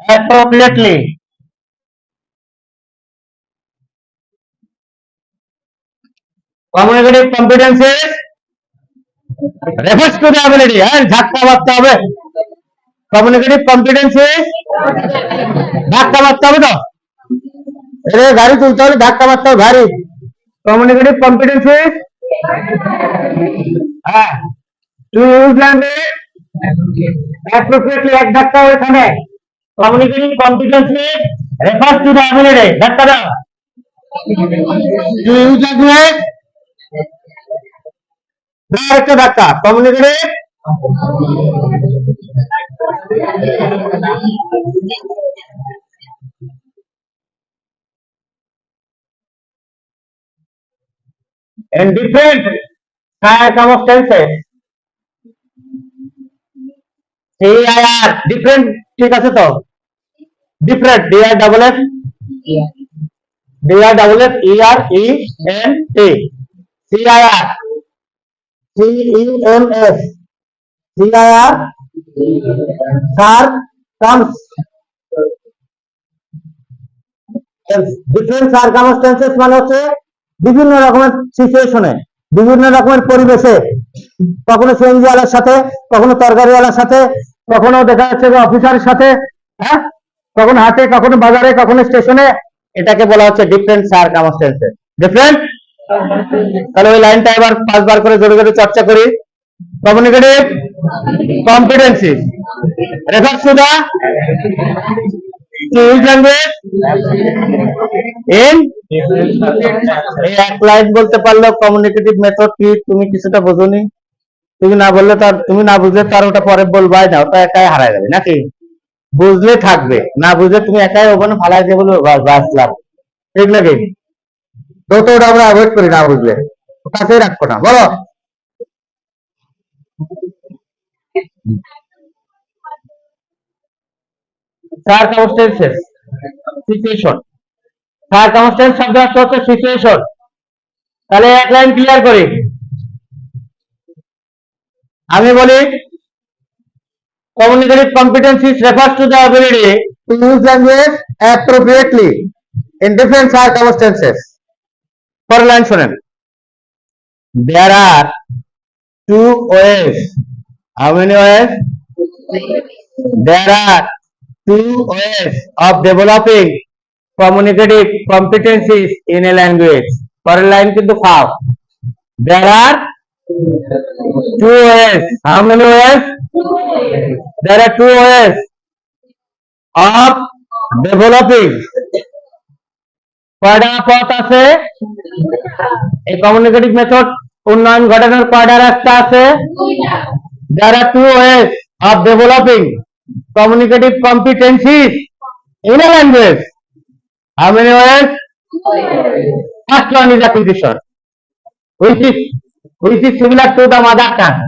appropriately. Communicative competencies. Refers to the ability, হ্যাঁ ধাক্কা মারতে হবে কমিউনিকেটিভ কম্পিটেন্সিস ধাক্কা মারতে হবে তো এরে গাড়ি তুলতে হলে ধাক্কা মারতে হবে ভারী কমিউনিকেটিভ কম্পিটেন্সিস হ্যাঁ টু ইউজ ল্যাঙ্গুয়েজ অ্যাপ্রোপ্রিয়েটলি এক ধাক্কা communicating competency refers to the ability ধাক্কা দাও টু ইউজ ল্যাঙ্গুয়েজ একটা ধাক্কা communicating and different circumstances CIR different ঠিক আছে তো? Different DR double F? DR double F E R E N T. CIR C E M S. CIR sir comes different circumstances মানে হচ্ছে বিভিন্ন রকমের সিচুয়েশনে বিভিন্ন রকমের পরিবেশে। কখনো সিএনজি সাথে, কখনো তরকারি ওয়ালার সাথে, কখনো দেখা যাচ্ছে অফিসারের সাথে হ্যাঁ? কখনো হাটে, কখনো বাজারে, কখনো স্টেশনে, এটাকে বলা হচ্ছে ডিফারেন্ট সার্কামস্টেন্সেস ডিফারেন্ট তাহলে ওই লাইনটা এবার পাঁচবার করে জোরে জোরে চর্চা করি। Communicative competency refers to the language in এক লাইন বলতে পারল কমিউনিকেটিভ মেথড কি, তুমি কিছুটা বোঝোনি। তুমি না বললে তার, তুমি না বুঝলে তার ওটা পরে বলবাই না, ওটা একাই হারায় যাবে, নাকি? বুঝলে থাকবে। না বুঝলে তুমি একাই ওখানে ফালাই দিয়ে বলবে ঠিক নাকি আমরা অ্যাভয়েড করি না বুঝলে। কাছেই রাখব না, বলো? সার্কামস্টেন্সেস সিচুয়েশন সার্কামস্টেন্স শব্দ হচ্ছে সিচুয়েশন তাহলে এক লাইন ক্লিয়ার করি। আমি বলি communicative competencies refers to the ability to use language appropriately in different circumstances পরের লাইন শোনেন there are two ways how many ways there are two ways of developing communicative competencies in a language পরের line কিন্তু খাও there are two ways how many ways there are two ways of developing কয়টা পথ আছে এই communicative method উন্নয়ন ঘটানোর কয়টা রাস্তা আছে there are two ways of developing communicative competencies in a language how many ways first one is acquisition which is which is similar to the mother tongue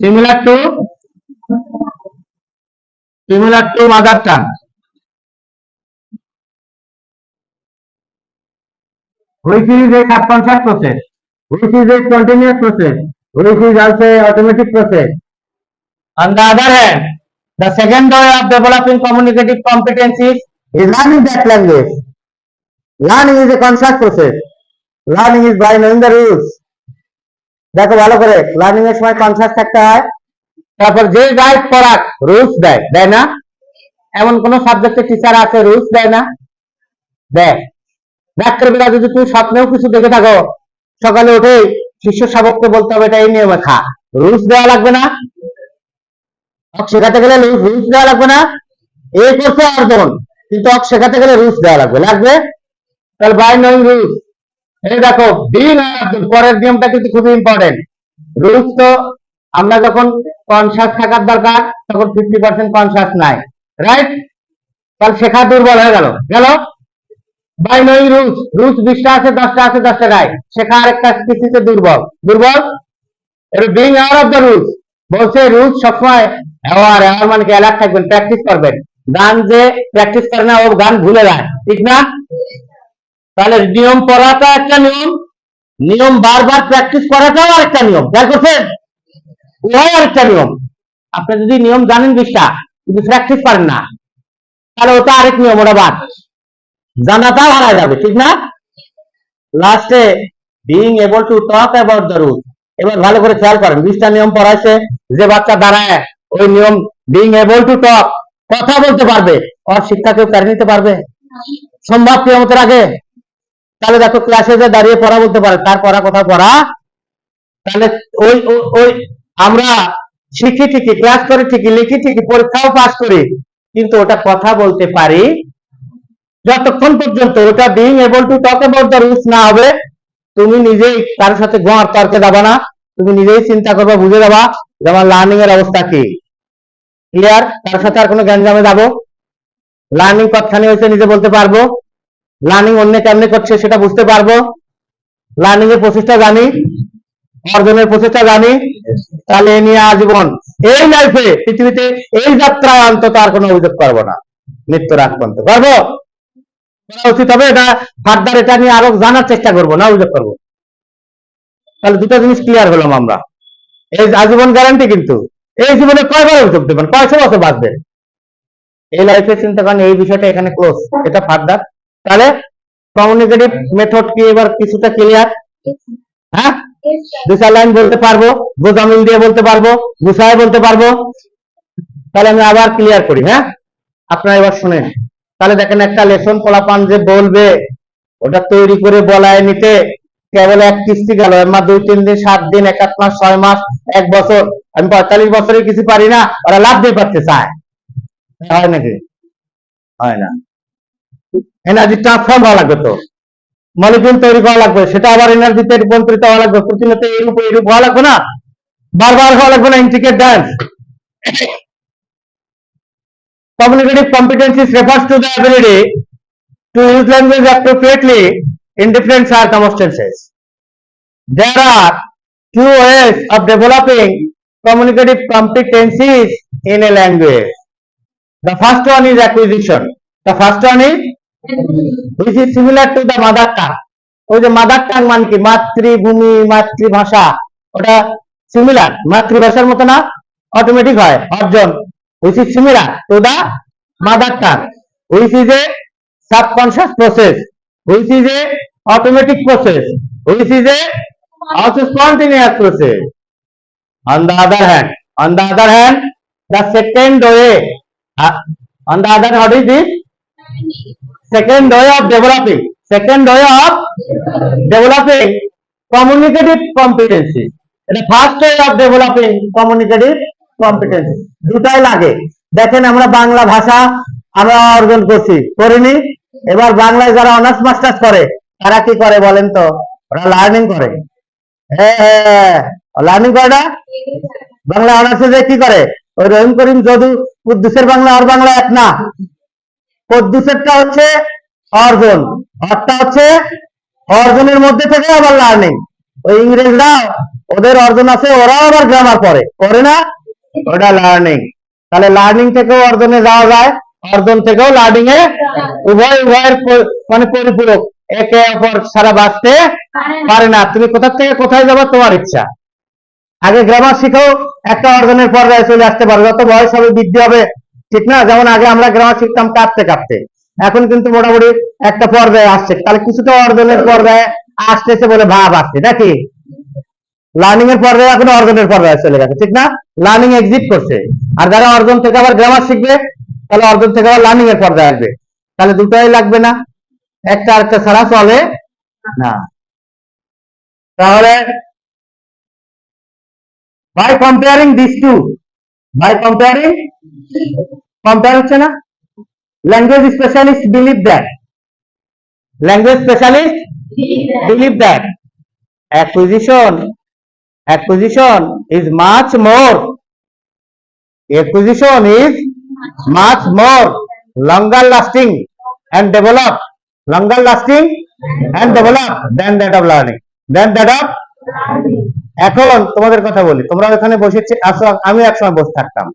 Similar to similar to mother tongue which is a subconscious process which is a continuous process which is also a automatic process on the other hand the second way of developing communicative competencies is learning that language learning is a conscious process learning is by knowing the rules দেখো ভালো করে learning এর সময় conscious থাকতে হয়। তারপর যে guide পড়াক rules দেয় দেয় না? এমন কোন সাবজেক্টের টিচার আছে রুলস দেয় না? দেয়। রাত্রের বেলা যদি তুমি স্বপ্নেও কিছু দেখে থাকো, সকালে উঠে শিষ্য শাবককে বলতে হবে, এটা এই নিয়মে খা। রুলস দেওয়া লাগবে না? অক শেখাতে গেলে রুলস দেওয়া লাগবে না? এ করছে অর্জন কিন্তু অক শেখাতে গেলে রুলস দেওয়া লাগবে। লাগবে? তাহলে বাই নোয়িং রুলস এই দেখো, দিন পরের নিয়মটা কিন্তু খুবই ইম্পর্টেন্ট রুলস তো, আমরা যখন কনসাস থাকার দরকার, তখন ফিফটি পার্সেন্ট কনসাস নাই। রাইট তাহলে শেখা দুর্বল হয়ে গেল। গেল? রুলস রুলস বিশটা আছে, দশটা আছে, দশটা শেখা আরেকটা দুর্বল। দুর্বল? এটা being aware of the rules বলছে রুলস সবসময় অ্যাওয়ার অ্যাওয়ার মানে কি অ্যালার্ট থাকবেন প্র্যাকটিস করবেন। গান যে প্র্যাকটিস করে না, ও গান ভুলে যায়। ঠিক না? তাহলে নিয়ম পড়াটা একটা নিয়ম নিয়ম বারবার প্র্যাকটিস করাটাও আরেকটা নিয়ম, খেয়াল করছেন? উভয় আরেকটা নিয়ম। আপনি যদি নিয়ম জানেন বিশটা, কিন্তু প্র্যাকটিস পারেন না, তাহলে ওটা আরেক নিয়ম, ওটা বাদ। জানাটা হারা যাবে, ঠিক না? লাস্টে being able to talk about the rule এবার ভালো করে খেয়াল করেন, বিশটা নিয়ম পড়াইছে, যে বাচ্চা দাঁড়ায়, ওই নিয়ম বিং এবল টু টক কথা বলতে পারবে ওর শিক্ষা কেউ কেড়ে নিতে পারবে? সম্ভব কিয়মতের আগে? তাহলে দেখো ক্লাসে যে দাঁড়িয়ে পড়া বলতে পারে, তার পড়া কোথাও পড়া। তাহলে ওই, ওই- আমরা শিখি ঠিকই ক্লাস করে ঠিকই, লিখি ঠিকই, পরীক্ষাও পাস করি, কিন্তু ওটা কথা বলতে পারি। যতক্ষণ পর্যন্ত ওটা being able to talk about the rules না হবে, তুমি নিজেই কারোর সাথে গোয়ার তর্কে যাবা না, তুমি নিজেই চিন্তা করবা, বুঝে যাবা যে আমার লার্নিং এর অবস্থা কি। ক্লিয়ার তার সাথে আর কোনো গ্যাঞ্জামে যাব? লার্নিং কতখানি হয়েছে, নিজে বলতে পারব? লার্নিং অন্য কেমনে করছে সেটা বুঝতে পারব। লার্নিং এর প্রসেসটা জানি। অর্জনের প্রসেসটা জানি। তাহলে এ নিয়ে আজীবন এই লাইফে পৃথিবীতে এই যাত্রায় অন্তত আর কোনো অভিযোগ করব না। মৃত্যুর আগ পর্যন্ত পারব উচিত হবে। এটা ফার্দার এটা নিয়ে আরও জানার চেষ্টা করব, না অভিযোগ করব? তাহলে দুটো জিনিস ক্লিয়ার হলাম আমরা। এই আজীবন গ্যারান্টি কিন্তু। এই জীবনে কয়বার অভিযোগ দেবেন? কয়শো বছর বাঁচবেন? এই লাইফে চিন্তা করেন, এই বিষয়টা এখানে ক্লোজ এটা ফার্দার তাহলে কমিউনিকেটিভ মেথড কি এবার কিছুটা ক্লিয়ার হ্যাঁ? দু চার লাইন বলতে পারব গোজামিল দিয়ে বলতে পারব গুছায় বলতে পারব। তাহলে আমি আবার ক্লিয়ার করি হ্যাঁ? আপনারা এবার শুনেন। তাহলে দেখেন একটা লেসন পোলাপান যে বলবে ওটা তৈরি করে বলায় নিতে কেবল এক কিস্তি গেল। আমার দুই তিন দিন সাত দিন এক আধ মাস ছয় মাস এক বছর। আমি পঁয়তাল্লিশ বছরে কিছু পারি না ওরা লাভ দিয়ে পারতে চায়। হয় নাকি? হয় না। এনার্জি ট্রান্সফর্ম হওয়া লাগবে তো মলিকুল তৈরি করা লাগবে সেটা আবার এনার্জিতে রূপান্তরিত হওয়া লাগবে প্রতিনিয়ত এইরূপ এইরূপ হওয়া লাগবে না বারবার হওয়া লাগবে না ইন্টিকেট ডান্স Communicative competencies refers to the ability to use language appropriately in different circumstances. There are two ways of developing communicative competencies in a language. The first one is acquisition. The first one is which is similar to the mother tongue. ওই যে mother tongue মানে কি মাতৃভূমি মাতৃভাষা ওটা similar মাতৃভাষার মতো না অটোমেটিক হয় অর্জন which is similar to the mother tongue which is a subconscious process which is a automatic process which is a also spontaneous process on the other hand on the other hand the second way uh, on the other what is this second way of developing. Second way of developing communicative competency এটা first way of developing communicative competency দুটাই লাগে। দেখেন আমরা বাংলা ভাষা আমরা অর্জন করছি। করিনি। এবার বাংলায় যারা অনার্স মাস্টার্স করে, তারা কি করে বলেন তো? ওরা লার্নিং করে। হ্যাঁ হ্যাঁ। লার্নিং করে না? বাংলা অনার্সে যে কি করে? ওই রহিম করিম যদু কুদ্দুসের বাংলা আর বাংলা এক না। কদ্দুসেরটা হচ্ছে অর্জন অরটা হচ্ছে অর্জনের মধ্যে থেকে আবার লার্নিং ওই ইংরেজরা ওদের অর্জন আছে ওরাও আবার গ্রামার পড়ে। পড়ে না? ওটা লার্নিং তাহলে লার্নিং থেকেও অর্জনে যাওয়া যায় অর্জন থেকেও লার্নিং এ উভয় উভয়ের মানে পরিপূরক। একে অপর সারা বাঁচতে পারে না। তুমি কোথা থেকে কোথায় যাব? তোমার ইচ্ছা। আগে গ্রামার শিখেও একটা অর্জনের পর্যায়ে চলে আসতে পারবে যত বয়স হবে বৃদ্ধি হবে ঠিক না? যেমন আগে আমরা গ্রামার শিখতাম কাঁপতে কাঁপতে। এখন কিন্তু মোটামুটি একটা পর্যায়ে আসছে। তাহলে কিছুটা অর্জনের পর্যায়ে আসতেছে বলে ভাব আসছে নাকি? লার্নিং এর পর্যায়ে এখন অর্জনের পর্যায়ে চলে গেছে, ঠিক না? লার্নিং এক্সিট করছে। আর যারা অর্জন থেকে আবার গ্রামার শিখবে, তাহলে অর্জন থেকে আবার লার্নিং এর পর্যায়ে আসবে। তাহলে দুটোই লাগবে না? একটা আরেকটা ছাড়া চলে না। তাহলে by comparing these two by comparing compare হচ্ছে না language specialist believe that language specialist believe that acquisition acquisition is much more acquisition is much more longer lasting and develop longer lasting and develop than that of learning than that of এখন তোমাদের কথা বলি তোমরা ওখানে বসে আসো আমি একসময় বসে থাকতাম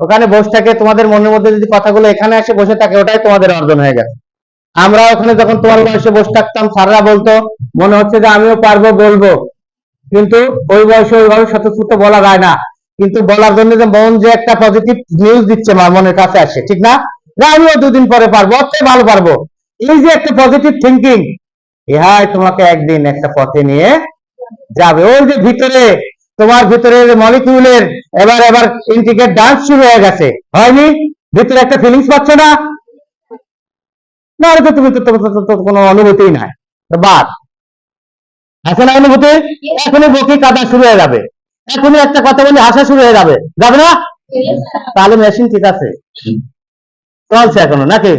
ওখানে বসে থাকে, তোমাদের মনের মধ্যে যদি কথাগুলো এখানে এসে বসে থাকে, ওটাই তোমাদের অর্জন হয়ে গেছে। আমরা ওখানে যখন তোমার বয়সে বসে থাকতাম, স্যাররা বলতো, মনে হচ্ছে যে আমিও পারব বলব। কিন্তু ওই বয়সে ওইভাবে স্বতঃস্ফূর্ত বলা যায় না। কিন্তু বলার জন্য যে মন যে একটা পজিটিভ নিউজ দিচ্ছে আমার মনের কাছে আসে, ঠিক না? আমিও দুদিন পরে পারব অত ভালো পারব। এই যে একটা পজিটিভ থিঙ্কিং ইহাই তোমাকে একদিন একটা পথে নিয়ে যাবে। ওই যে ভিতরে, তোমার ভিতরে মলিকিউলের এবার এবার ইন্টিগ্রেট ডান্স শুরু হয়ে গেছে। হয়নি? ভিতরে একটা ফিলিংস পাচ্ছ না? না তো তুমি তো কোনো অনুভূতিই নাই। বাদ। আছে না অনুভূতি এখনই বকি কাটা শুরু হয়ে যাবে। এখনই একটা কথা বলে হাসা শুরু হয়ে যাবে। যাবে না? তাহলে মেশিন ঠিক আছে। চলছে এখনও নাকি?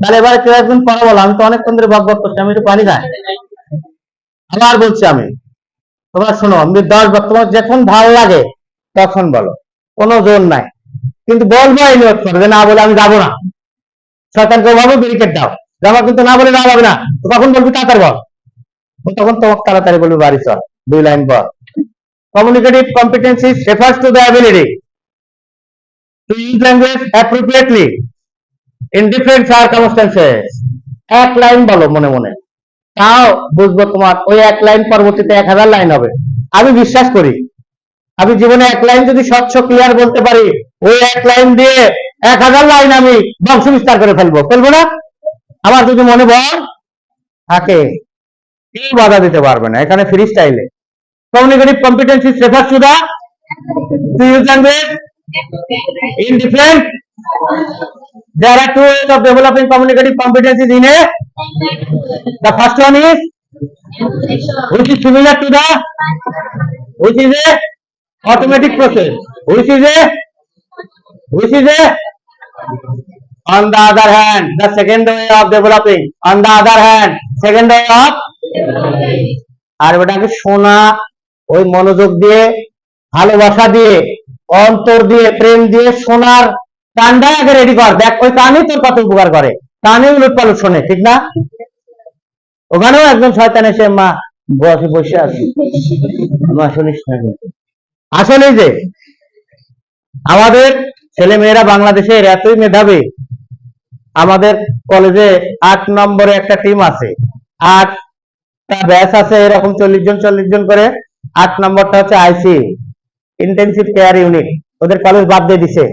তাহলে এবার কেউ একদিন পরে বলো আমি তো অনেকক্ষণ ধরে বক বক করছি আমি একটু পানি খাই। আবার বলছি আমি। তোমরা শোনো আমি দশ তোমার যখন ভালো লাগে তখন বলো, কোনো জোর নাই। কিন্তু বলব এই নিয়ত করে যে না বলে আমি যাব না। শয়তানকে ভাবে ব্যারিকেড দাও। যাবা কিন্তু না বলে না যাবে না। তো কখন বলবি, তাড়াতাড়ি বল। তখন তোমাকে তাড়াতাড়ি বলবি, বাড়ি চল। দুই লাইন পর। Communicative competency refers to the ability to use language appropriately in different circumstances এক লাইন বলো মনে মনে। তাও বুঝব তোমার ওই এক লাইন পরবর্তীতে এক হাজার লাইন হবে। আমি বিশ্বাস করি আমি জীবনে এক লাইন যদি স্বচ্ছ ক্লিয়ার বলতে পারি, ওই এক লাইন দিয়ে এক হাজার লাইন আমি বংশ বিস্তার করে ফেলব। ফেলব না? আমার যদি মনে বল থাকে, কেউ বাধা দিতে পারবে না। এখানে ফ্রি স্টাইলে communicative competency refers to the to use language in different there are two ways of developing communicative competencies in a the first one is which is similar to automatic process. Which is a which is a on the other hand, the second way of developing. On the other hand, second way of? আর ওটাকে শোনা ওই মনোযোগ দিয়ে, ভালোবাসা দিয়ে, অন্তর দিয়ে, প্রেম দিয়ে শোনার কানটা আগে রেডি কর। দেখ, ওই কানই তোর কত উপকার করে। কানে উলট শোনে ঠিক না? ওখানেও একজন শয়তান এসে, মা, বসে বসে আছে। মা, শুনিস না। আসলে যে, আমাদের ছেলে মেয়েরা বাংলাদেশের এতই মেধাবী, আমাদের কলেজে আট নম্বরে একটা টিম আছে। আট ব্যাচ আছে এরকম চল্লিশ জন চল্লিশ জন করে। আট নম্বরটা হচ্ছে আইসি ইন্টেনসিভ কেয়ার ইউনিট ওদের কলেজ বাদ দিয়ে দিছে।